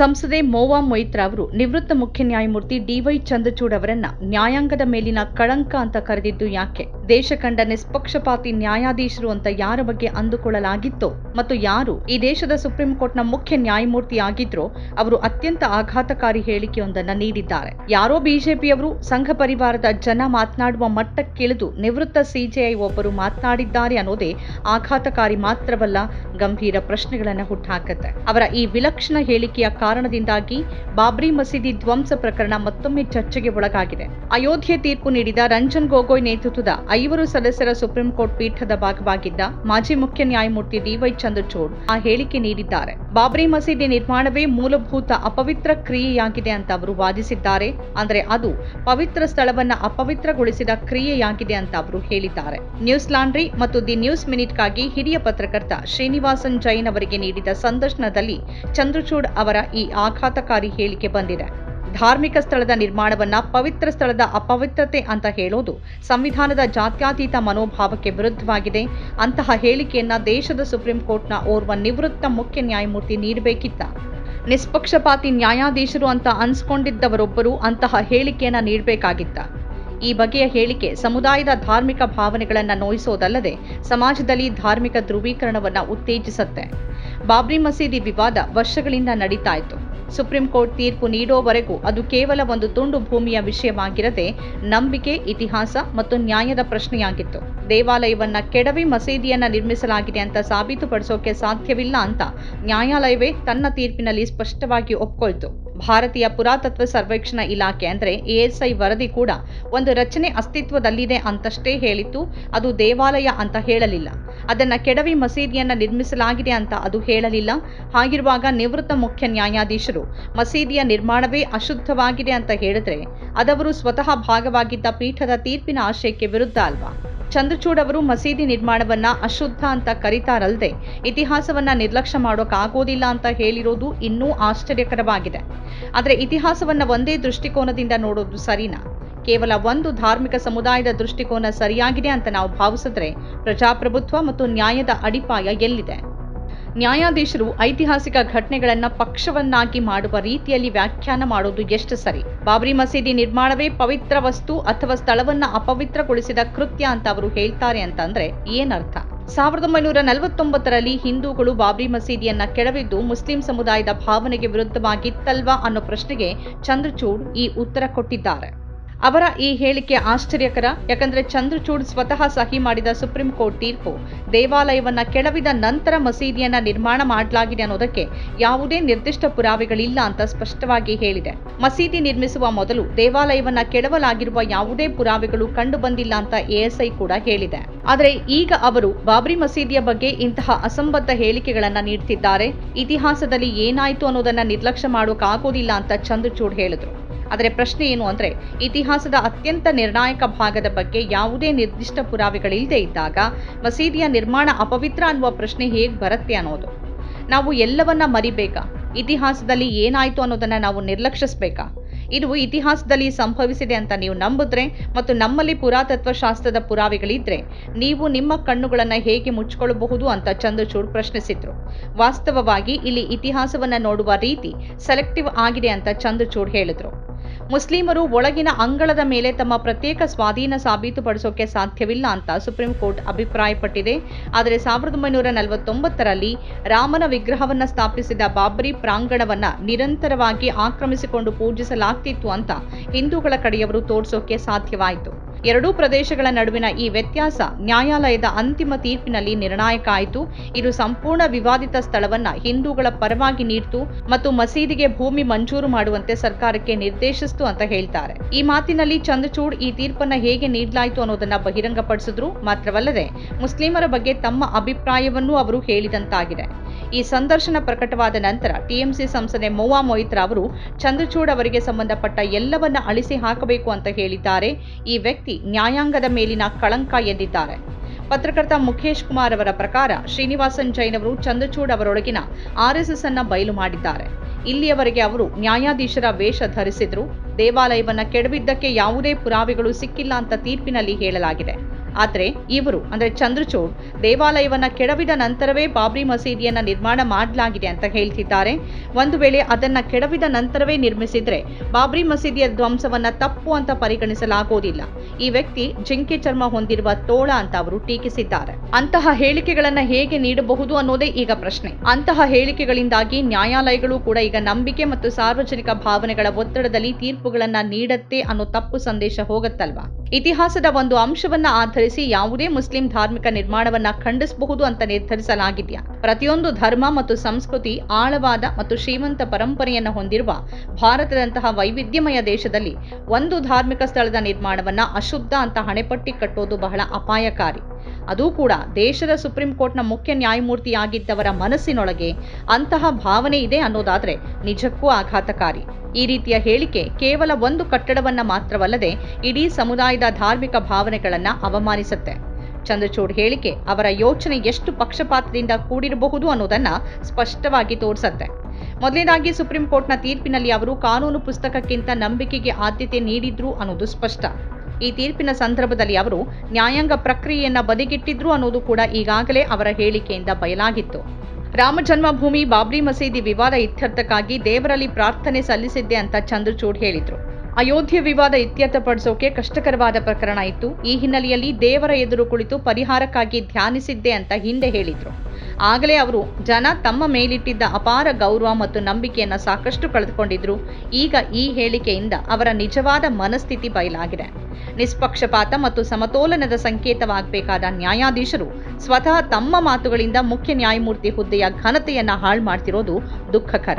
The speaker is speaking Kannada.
ಸಂಸದೆ ಮೋವಾ ಮೊಯಿತ್ರಾ ಅವರು ನಿವೃತ್ತ ಮುಖ್ಯ ನ್ಯಾಯಮೂರ್ತಿ ಡಿವೈ ಚಂದ್ರಚೂಡ್ ಅವರನ್ನ ನ್ಯಾಯಾಂಗದ ಮೇಲಿನ ಕಳಂಕ ಅಂತ ಕರೆದಿದ್ದು ಯಾಕೆ? ದೇಶ ಕಂಡ ನಿಷ್ಪಕ್ಷಪಾತಿ ನ್ಯಾಯಾಧೀಶರು ಅಂತ ಯಾರ ಬಗ್ಗೆ ಅಂದುಕೊಳ್ಳಲಾಗಿತ್ತೋ? ಮತ್ತು ಯಾರು ಈ ದೇಶದ ಸುಪ್ರೀಂ ಕೋರ್ಟ್ನ ಮುಖ್ಯ ನ್ಯಾಯಮೂರ್ತಿ ಆಗಿದ್ರೋ ಅವರು ಅತ್ಯಂತ ಆಘಾತಕಾರಿ ಹೇಳಿಕೆಯೊಂದನ್ನು ನೀಡಿದ್ದಾರೆ. ಯಾರೋ ಬಿಜೆಪಿಯವರು ಸಂಘ ಪರಿವಾರದ ಜನ ಮಾತನಾಡುವ ಮಟ್ಟಕ್ಕಿಳಿದು ನಿವೃತ್ತ ಸಿಜೆಐ ಒಬ್ಬರು ಮಾತನಾಡಿದ್ದಾರೆ ಅನ್ನೋದೇ ಆಘಾತಕಾರಿ ಮಾತ್ರವಲ್ಲ, ಗಂಭೀರ ಪ್ರಶ್ನೆಗಳನ್ನು ಹುಟ್ಟುಹಾಕುತ್ತೆ ಅವರ ಈ ವಿಲಕ್ಷಣ ಹೇಳಿಕೆಯ ಕಾರಣದಿಂದಾಗಿ ಬಾಬ್ರಿ ಮಸೀದಿ ಧ್ವಂಸ ಪ್ರಕರಣ ಮತ್ತೊಮ್ಮೆ ಚರ್ಚೆಗೆ ಒಳಗಾಗಿದೆ. ಅಯೋಧ್ಯೆ ತೀರ್ಪು ನೀಡಿದ ರಂಜನ್ ಗೊಗೊಯ್ ನೇತೃತ್ವದ ಐವರು ಸದಸ್ಯರ ಸುಪ್ರೀಂ ಕೋರ್ಟ್ ಪೀಠದ ಭಾಗವಾಗಿದ್ದ ಮಾಜಿ ಮುಖ್ಯ ನ್ಯಾಯಮೂರ್ತಿ ಡಿವೈ ಚಂದ್ರಚೂಡ್ ಆ ಹೇಳಿಕೆ ನೀಡಿದ್ದಾರೆ. ಬಾಬ್ರಿ ಮಸೀದಿ ನಿರ್ಮಾಣವೇ ಮೂಲಭೂತ ಅಪವಿತ್ರ ಕ್ರಿಯೆಯಾಗಿದೆ ಅಂತ ಅವರು ವಾದಿಸಿದ್ದಾರೆ. ಅಂದರೆ ಅದು ಪವಿತ್ರ ಸ್ಥಳವನ್ನ ಅಪವಿತ್ರಗೊಳಿಸಿದ ಕ್ರಿಯೆಯಾಗಿದೆ ಅಂತ ಅವರು ಹೇಳಿದ್ದಾರೆ. ನ್ಯೂಸ್ ಲಾಂಡ್ರಿ ಮತ್ತು ದಿ ನ್ಯೂಸ್ ಮಿನಿಟ್ಗಾಗಿ ಹಿರಿಯ ಪತ್ರಕರ್ತ ಶ್ರೀನಿವಾಸನ್ ಜೈನ್ ಅವರಿಗೆ ನೀಡಿದ ಸಂದರ್ಶನದಲ್ಲಿ ಚಂದ್ರಚೂಡ್ ಅವರ ಆಘಾತಕಾರಿ ಹೇಳಿಕೆ ಬಂದಿದೆ. ಧಾರ್ಮಿಕ ಸ್ಥಳದ ನಿರ್ಮಾಣವನ್ನ ಪವಿತ್ರ ಸ್ಥಳದ ಅಪವಿತ್ರತೆ ಅಂತ ಹೇಳೋದು ಸಂವಿಧಾನದ ಜಾತ್ಯತೀತ ಮನೋಭಾವಕ್ಕೆ ವಿರುದ್ಧವಾಗಿದೆ. ಅಂತಹ ಹೇಳಿಕೆಯನ್ನ ದೇಶದ ಸುಪ್ರೀಂ ಕೋರ್ಟ್ನ ಓರ್ವ ನಿವೃತ್ತ ಮುಖ್ಯ ನ್ಯಾಯಮೂರ್ತಿ ನೀಡಬೇಕಿತ್ತ. ನಿಷ್ಪಕ್ಷಪಾತಿ ನ್ಯಾಯಾಧೀಶರು ಅಂತ ಅನ್ಸ್ಕೊಂಡಿದ್ದವರೊಬ್ಬರು ಅಂತಹ ಹೇಳಿಕೆಯನ್ನ ನೀಡಬೇಕಾಗಿತ್ತ. ಈ ಬಗೆಯ ಹೇಳಿಕೆ ಸಮುದಾಯದ ಧಾರ್ಮಿಕ ಭಾವನೆಗಳನ್ನು ನೋಯಿಸೋದಲ್ಲದೆ ಸಮಾಜದಲ್ಲಿ ಧಾರ್ಮಿಕ ಧ್ರುವೀಕರಣವನ್ನು ಉತ್ತೇಜಿಸುತ್ತೆ. ಬಾಬ್ರಿ ಮಸೀದಿ ವಿವಾದ ವರ್ಷಗಳಿಂದ ನಡೀತಾ ಇತ್ತು ಸುಪ್ರೀಂ ಕೋರ್ಟ್ ತೀರ್ಪು ನೀಡೋವರೆಗೂ ಅದು ಕೇವಲ ಒಂದು ತುಂಡು ಭೂಮಿಯ ವಿಷಯವಾಗಿರದೆ ನಂಬಿಕೆ, ಇತಿಹಾಸ ಮತ್ತು ನ್ಯಾಯದ ಪ್ರಶ್ನೆಯಾಗಿತ್ತು. ದೇವಾಲಯವನ್ನ ಕೆಡವಿ ಮಸೀದಿಯನ್ನ ನಿರ್ಮಿಸಲಾಗಿದೆ ಅಂತ ಸಾಬೀತುಪಡಿಸೋಕೆ ಸಾಧ್ಯವಿಲ್ಲ ಅಂತ ನ್ಯಾಯಾಲಯವೇ ತನ್ನ ತೀರ್ಪಿನಲ್ಲಿ ಸ್ಪಷ್ಟವಾಗಿ ಒಪ್ಕೊಳ್ತು. ಭಾರತೀಯ ಪುರಾತತ್ವ ಸರ್ವೇಕ್ಷಣಾ ಇಲಾಖೆ ಅಂದ್ರೆ ಎಎಸ್ಐ ವರದಿ ಕೂಡ ಒಂದು ರಚನೆ ಅಸ್ತಿತ್ವದಲ್ಲಿದೆ ಅಂತಷ್ಟೇ ಹೇಳಿತ್ತು. ಅದು ದೇವಾಲಯ ಅಂತ ಹೇಳಲಿಲ್ಲ. ಅದನ್ನು ಕೆಡವಿ ಮಸೀದಿಯನ್ನು ನಿರ್ಮಿಸಲಾಗಿದೆ ಅಂತ ಅದು ಹೇಳಲಿಲ್ಲ. ಹಾಗಿರುವಾಗ ನಿವೃತ್ತ ಮುಖ್ಯ ನ್ಯಾಯಾಧೀಶರು, ಮಸೀದಿಯ ನಿರ್ಮಾಣವೇ ಅಶುದ್ಧವಾಗಿದೆ ಅಂತ ಹೇಳಿದ್ರೆ, ಅದವರು ಸ್ವತಃ ಭಾಗವಾಗಿದ್ದ ಪೀಠದ ತೀರ್ಪಿನ ಆಶಯಕ್ಕೆ ವಿರುದ್ಧ ಅಲ್ವಾ? ಚಂದ್ರಚೂಡ್ ಅವರು ಮಸೀದಿ ನಿರ್ಮಾಣವನ್ನ ಅಶುದ್ಧ ಅಂತ ಕರೀತಾರಲ್ದೆ ಇತಿಹಾಸವನ್ನ ನಿರ್ಲಕ್ಷ್ಯ ಮಾಡೋಕ್ಕಾಗೋದಿಲ್ಲ ಅಂತ ಹೇಳಿರೋದು ಇನ್ನೂ ಆಶ್ಚರ್ಯಕರವಾಗಿದೆ. ಆದರೆ ಇತಿಹಾಸವನ್ನ ಒಂದೇ ದೃಷ್ಟಿಕೋನದಿಂದ ನೋಡೋದು ಸರಿನಾ? ಕೇವಲ ಒಂದು ಧಾರ್ಮಿಕ ಸಮುದಾಯದ ದೃಷ್ಟಿಕೋನ ಸರಿಯಾಗಿದೆ ಅಂತ ನಾವು ಭಾವಿಸಿದ್ರೆ ಪ್ರಜಾಪ್ರಭುತ್ವ ಮತ್ತು ನ್ಯಾಯದ ಅಡಿಪಾಯ ಎಲ್ಲಿದೆ? ನ್ಯಾಯಾಧೀಶರು ಐತಿಹಾಸಿಕ ಘಟನೆಗಳನ್ನು ಪಕ್ಷವನ್ನಾಗಿ ಮಾಡುವ ರೀತಿಯಲ್ಲಿ ವ್ಯಾಖ್ಯಾನ ಮಾಡೋದು ಎಷ್ಟು ಸರಿ? ಬಾಬ್ರಿ ಮಸೀದಿ ನಿರ್ಮಾಣವೇ ಪವಿತ್ರ ವಸ್ತು ಅಥವಾ ಸ್ಥಳವನ್ನ ಅಪವಿತ್ರಗೊಳಿಸಿದ ಕೃತ್ಯ ಅಂತ ಅವರು ಹೇಳ್ತಾರೆ ಅಂತಂದ್ರೆ ಏನರ್ಥ? ಸಾವಿರದ ಒಂಬೈನೂರ ನಲವತ್ತೊಂಬತ್ತರಲ್ಲಿ ಹಿಂದೂಗಳು ಬಾಬ್ರಿ ಮಸೀದಿಯನ್ನ ಕೆಡವಿದ್ದು ಮುಸ್ಲಿಂ ಸಮುದಾಯದ ಭಾವನೆಗೆ ವಿರುದ್ಧವಾಗಿತ್ತಲ್ವಾ ಅನ್ನೋ ಪ್ರಶ್ನೆಗೆ ಚಂದ್ರಚೂಡ್ ಈ ಉತ್ತರ ಕೊಟ್ಟಿದ್ದಾರೆ. ಅವರ ಈ ಹೇಳಿಕೆ ಆಶ್ಚರ್ಯಕರ, ಯಾಕಂದ್ರೆ ಚಂದ್ರಚೂಡ್ ಸ್ವತಃ ಸಹಿ ಮಾಡಿದ ಸುಪ್ರೀಂ ಕೋರ್ಟ್ ತೀರ್ಪು. ದೇವಾಲಯವನ್ನ ಕೆಡವಿದ ನಂತರ ಮಸೀದಿಯನ್ನ ನಿರ್ಮಾಣ ಮಾಡಲಾಗಿದೆ ಅನ್ನೋದಕ್ಕೆ ಯಾವುದೇ ನಿರ್ದಿಷ್ಟ ಪುರಾವೆಗಳಿಲ್ಲ ಅಂತ ಸ್ಪಷ್ಟವಾಗಿ ಹೇಳಿದೆ. ಮಸೀದಿ ನಿರ್ಮಿಸುವ ಮೊದಲು ದೇವಾಲಯವನ್ನ ಕೆಡವಲಾಗಿರುವ ಯಾವುದೇ ಪುರಾವೆಗಳು ಕಂಡು ಬಂದಿಲ್ಲ ಅಂತ ಎಎಸ್ಐ ಕೂಡ ಹೇಳಿದೆ. ಆದರೆ ಈಗ ಅವರು ಬಾಬ್ರಿ ಮಸೀದಿಯ ಬಗ್ಗೆ ಇಂತಹ ಅಸಂಬದ್ಧ ಹೇಳಿಕೆಗಳನ್ನ ನೀಡ್ತಿದ್ದಾರೆ. ಇತಿಹಾಸದಲ್ಲಿ ಏನಾಯ್ತು ಅನ್ನೋದನ್ನ ನಿರ್ಲಕ್ಷ್ಯ ಮಾಡೋಕ್ಕಾಗೋದಿಲ್ಲ ಅಂತ ಚಂದ್ರಚೂಡ್ ಹೇಳಿದ್ರು. ಆದರೆ ಪ್ರಶ್ನೆ ಏನು ಅಂದರೆ, ಇತಿಹಾಸದ ಅತ್ಯಂತ ನಿರ್ಣಾಯಕ ಭಾಗದ ಬಗ್ಗೆ ಯಾವುದೇ ನಿರ್ದಿಷ್ಟ ಪುರಾವೆಗಳಿಲ್ಲದೆ ಇದ್ದಾಗ ಮಸೀದಿಯ ನಿರ್ಮಾಣ ಅಪವಿತ್ರ ಅನ್ನುವ ಪ್ರಶ್ನೆ ಹೇಗೆ ಬರುತ್ತೆ ಅನ್ನೋದು. ನಾವು ಎಲ್ಲವನ್ನ ಮರಿಬೇಕಾ? ಇತಿಹಾಸದಲ್ಲಿ ಏನಾಯಿತು ಅನ್ನೋದನ್ನು ನಾವು ನಿರ್ಲಕ್ಷಿಸಬೇಕಾ? ಇದು ಇತಿಹಾಸದಲ್ಲಿ ಸಂಭವಿಸಿದೆ ಅಂತ ನೀವು ನಂಬಿದ್ರೆ ಮತ್ತು ನಮ್ಮಲ್ಲಿ ಪುರಾತತ್ವ ಶಾಸ್ತ್ರದ ಪುರಾವೆಗಳಿದ್ರೆ ನೀವು ನಿಮ್ಮ ಕಣ್ಣುಗಳನ್ನು ಹೇಗೆ ಮುಚ್ಚಿಕೊಳ್ಳಬಹುದು ಅಂತ ಚಂದ್ರಚೂಡ್ ಪ್ರಶ್ನಿಸಿದ್ರು. ವಾಸ್ತವವಾಗಿ ಇಲ್ಲಿ ಇತಿಹಾಸವನ್ನು ನೋಡುವ ರೀತಿ ಸೆಲೆಕ್ಟಿವ್ ಆಗಿದೆ ಅಂತ ಚಂದ್ರಚೂಡ್ ಹೇಳಿದ್ರು. ಮುಸ್ಲಿಮರು ಒಳಗಿನ ಅಂಗಳದ ಮೇಲೆ ತಮ್ಮ ಪ್ರತ್ಯೇಕ ಸ್ವಾಧೀನ ಸಾಬೀತುಪಡಿಸೋಕೆ ಸಾಧ್ಯವಿಲ್ಲ ಅಂತ ಸುಪ್ರೀಂ ಕೋರ್ಟ್ ಅಭಿಪ್ರಾಯಪಟ್ಟಿದೆ. ಆದರೆ ಸಾವಿರದ ಒಂಬೈನೂರ ನಲವತ್ತೊಂಬತ್ತರಲ್ಲಿ ರಾಮನ ವಿಗ್ರಹವನ್ನ ಸ್ಥಾಪಿಸಿದ ಬಾಬರಿ ಪ್ರಾಂಗಣವನ್ನ ನಿರಂತರವಾಗಿ ಆಕ್ರಮಿಸಿಕೊಂಡು ಪೂಜಿಸಲಾಗ್ತಿತ್ತು ಅಂತ ಹಿಂದೂಗಳ ಕಡೆಯವರು ತೋರಿಸೋಕೆ ಸಾಧ್ಯವಾಯಿತು. ಎರಡೂ ಪ್ರದೇಶಗಳ ನಡುವಿನ ಈ ವ್ಯತ್ಯಾಸ ನ್ಯಾಯಾಲಯದ ಅಂತಿಮ ತೀರ್ಪಿನಲ್ಲಿ ನಿರ್ಣಾಯಕ ಆಯಿತು. ಇದು ಸಂಪೂರ್ಣ ವಿವಾದಿತ ಸ್ಥಳವನ್ನ ಹಿಂದೂಗಳ ಪರವಾಗಿ ನೀಡಿತು ಮತ್ತು ಮಸೀದಿಗೆ ಭೂಮಿ ಮಂಜೂರು ಮಾಡುವಂತೆ ಸರ್ಕಾರಕ್ಕೆ ನಿರ್ದೇಶಿಸಿತು ಅಂತ ಹೇಳ್ತಾರೆ. ಈ ಮಾತಿನಲ್ಲಿ ಚಂದ್ರಚೂಡ್ ಈ ತೀರ್ಪನ್ನ ಹೇಗೆ ನೀಡಲಾಯಿತು ಅನ್ನೋದನ್ನ ಬಹಿರಂಗಪಡಿಸಿದ್ರು ಮಾತ್ರವಲ್ಲದೆ ಮುಸ್ಲಿಮರ ಬಗ್ಗೆ ತಮ್ಮ ಅಭಿಪ್ರಾಯವನ್ನೂ ಅವರು ಹೇಳಿದಂತಾಗಿದೆ. ಈ ಸಂದರ್ಶನ ಪ್ರಕಟವಾದ ನಂತರ ಟಿಎಂಸಿ ಸಂಸದೆ ಮೋವಾ ಮೊಯಿತ್ರಾ ಅವರು ಚಂದ್ರಚೂಡ್ ಅವರಿಗೆ ಸಂಬಂಧಪಟ್ಟ ಎಲ್ಲವನ್ನ ಅಳಿಸಿ ಹಾಕಬೇಕು ಅಂತ ಹೇಳಿದ್ದಾರೆ. ಈ ವ್ಯಕ್ತಿ ನ್ಯಾಯಾಂಗದ ಮೇಲಿನ ಕಳಂಕ ಎಂದಿದ್ದಾರೆ. ಪತ್ರಕರ್ತ ಮುಖೇಶ್ ಕುಮಾರ್ ಅವರ ಪ್ರಕಾರ ಶ್ರೀನಿವಾಸನ್ ಜೈನ್ ಅವರು ಚಂದ್ರಚೂಡ್ ಅವರೊಳಗಿನ ಆರ್ಎಸ್ಎಸ್ ಅನ್ನ ಬಯಲು ಮಾಡಿದ್ದಾರೆ. ಇಲ್ಲಿಯವರೆಗೆ ಅವರು ನ್ಯಾಯಾಧೀಶರ ವೇಷ ಧರಿಸಿದ್ರು. ದೇವಾಲಯವನ್ನ ಕೆಡವಿದ್ದಕ್ಕೆ ಯಾವುದೇ ಪುರಾವೆಗಳು ಸಿಕ್ಕಿಲ್ಲ ಅಂತ ತೀರ್ಪಿನಲ್ಲಿ ಹೇಳಲಾಗಿದೆ. ಆದರೆ ಇವರು, ಅಂದ್ರೆ ಚಂದ್ರಚೂಡ್, ದೇವಾಲಯವನ್ನ ಕೆಡವಿದ ನಂತರವೇ ಬಾಬ್ರಿ ಮಸೀದಿಯನ್ನ ನಿರ್ಮಾಣ ಮಾಡಲಾಗಿದೆ ಅಂತ ಹೇಳ್ತಿದ್ದಾರೆ. ಒಂದು ವೇಳೆ ಅದನ್ನ ಕೆಡವಿದ ನಂತರವೇ ನಿರ್ಮಿಸಿದ್ರೆ ಬಾಬ್ರಿ ಮಸೀದಿಯ ಧ್ವಂಸವನ್ನ ತಪ್ಪು ಅಂತ ಪರಿಗಣಿಸಲಾಗುವುದಿಲ್ಲ ಈ ವ್ಯಕ್ತಿ ಜಿಂಕೆ ಚರ್ಮ ಹೊಂದಿರುವ ತೋಳ ಅಂತ ಅವರು ಟೀಕಿಸಿದ್ದಾರೆ. ಅಂತಹ ಹೇಳಿಕೆಗಳನ್ನ ಹೇಗೆ ನೀಡಬಹುದು ಅನ್ನೋದೇ ಈಗ ಪ್ರಶ್ನೆ. ಅಂತಹ ಹೇಳಿಕೆಗಳಿಂದಾಗಿ ನ್ಯಾಯಾಲಯಗಳು ಕೂಡ ಈಗ ನಂಬಿಕೆ ಮತ್ತು ಸಾರ್ವಜನಿಕ ಭಾವನೆಗಳ ಒತ್ತಡದಲ್ಲಿ ತೀರ್ಪುಗಳನ್ನ ನೀಡತ್ತೆ ಅನ್ನೋ ತಪ್ಪು ಸಂದೇಶ ಹೋಗತ್ತಲ್ವಾ? ಇತಿಹಾಸದ ಒಂದು ಅಂಶವನ್ನ ಆಧರಿಸಿ ಯಾವುದೇ ಮುಸ್ಲಿಂ ಧಾರ್ಮಿಕ ನಿರ್ಮಾಣವನ್ನ ಖಂಡಿಸಬಹುದು ಅಂತ ನಿರ್ಧರಿಸಲಾಗಿದೆಯಾ? ಪ್ರತಿಯೊಂದು ಧರ್ಮ ಮತ್ತು ಸಂಸ್ಕೃತಿ ಆಳವಾದ ಮತ್ತು ಶ್ರೀಮಂತ ಪರಂಪರೆಯನ್ನು ಹೊಂದಿರುವ ಭಾರತದಂತಹ ವೈವಿಧ್ಯಮಯ ದೇಶದಲ್ಲಿ ಒಂದು ಧಾರ್ಮಿಕ ಸ್ಥಳದ ನಿರ್ಮಾಣವನ್ನ ಅಶುದ್ಧ ಅಂತ ಹಣೆಪಟ್ಟಿ ಕಟ್ಟೋದು ಬಹಳ ಅಪಾಯಕಾರಿ. ಅದೂ ಕೂಡ ದೇಶದ ಸುಪ್ರೀಂ ಕೋರ್ಟ್ನ ಮುಖ್ಯ ನ್ಯಾಯಮೂರ್ತಿಯಾಗಿದ್ದವರ ಮನಸ್ಸಿನೊಳಗೆ ಅಂತಹ ಭಾವನೆ ಇದೆ ಅನ್ನೋದಾದ್ರೆ ನಿಜಕ್ಕೂ ಆಘಾತಕಾರಿ. ಈ ರೀತಿಯ ಹೇಳಿಕೆ ಕೇವಲ ಒಂದು ಕಟ್ಟಡವನ್ನ ಮಾತ್ರವಲ್ಲದೆ ಇಡೀ ಸಮುದಾಯದ ಧಾರ್ಮಿಕ ಭಾವನೆಗಳನ್ನು ಅವಮಾನಿಸುತ್ತೆ. ಚಂದ್ರಚೂಡ್ ಹೇಳಿಕೆ ಅವರ ಯೋಚನೆ ಎಷ್ಟು ಪಕ್ಷಪಾತದಿಂದ ಕೂಡಿರಬಹುದು ಅನ್ನೋದನ್ನ ಸ್ಪಷ್ಟವಾಗಿ ತೋರಿಸತ್ತೆ. ಮೊದಲನೇದಾಗಿ ಸುಪ್ರೀಂ ಕೋರ್ಟ್ನ ತೀರ್ಪಿನಲ್ಲಿ ಅವರು ಕಾನೂನು ಪುಸ್ತಕಕ್ಕಿಂತ ನಂಬಿಕೆಗೆ ಆದ್ಯತೆ ನೀಡಿದ್ರು ಅನ್ನೋದು ಸ್ಪಷ್ಟ. ಈ ತೀರ್ಪಿನ ಸಂದರ್ಭದಲ್ಲಿ ಅವರು ನ್ಯಾಯಾಂಗ ಪ್ರಕ್ರಿಯೆಯನ್ನ ಬದಿಗಿಟ್ಟಿದ್ರು ಅನ್ನೋದು ಕೂಡ ಈಗಾಗಲೇ ಅವರ ಹೇಳಿಕೆಯಿಂದ ಬಯಲಾಗಿತ್ತು. ರಾಮ ಜನ್ಮಭೂಮಿ ಬಾಬ್ರಿ ಮಸೀದಿ ವಿವಾದ ಇತ್ಯರ್ಥಕ್ಕಾಗಿ ದೇವರಲ್ಲಿ ಪ್ರಾರ್ಥನೆ ಸಲ್ಲಿಸಿದ್ದೆ ಅಂತ ಚಂದ್ರಚೂಡ್ ಹೇಳಿದ್ರು. ಅಯೋಧ್ಯೆ ವಿವಾದ ಇತ್ಯರ್ಥಪಡಿಸೋಕೆ ಕಷ್ಟಕರವಾದ ಪ್ರಕರಣ ಇತ್ತು. ಈ ಹಿನ್ನೆಲೆಯಲ್ಲಿ ದೇವರ ಎದುರು ಕುಳಿತು ಪರಿಹಾರಕ್ಕಾಗಿ ಧ್ಯಾನಿಸಿದ್ದೆ ಅಂತ ಹಿಂದೆ ಹೇಳಿದ್ರು. ಆಗಲೇ ಅವರು ಜನ ತಮ್ಮ ಮೇಲಿಟ್ಟಿದ್ದ ಅಪಾರ ಗೌರವ ಮತ್ತು ನಂಬಿಕೆಯನ್ನು ಸಾಕಷ್ಟು ಕಳೆದುಕೊಂಡಿದ್ರು. ಈಗ ಈ ಹೇಳಿಕೆಯಿಂದ ಅವರ ನಿಜವಾದ ಮನಸ್ಥಿತಿ ಬಯಲಾಗಿದೆ. ನಿಷ್ಪಕ್ಷಪಾತ ಮತ್ತು ಸಮತೋಲನದ ಸಂಕೇತವಾಗಬೇಕಾದ ನ್ಯಾಯಾಧೀಶರು ಸ್ವತಃ ತಮ್ಮ ಮಾತುಗಳಿಂದ ಮುಖ್ಯ ನ್ಯಾಯಮೂರ್ತಿ ಹುದ್ದೆಯ ಘನತೆಯನ್ನು ಹಾಳು ಮಾಡ್ತಿರೋದು ದುಃಖಕರ.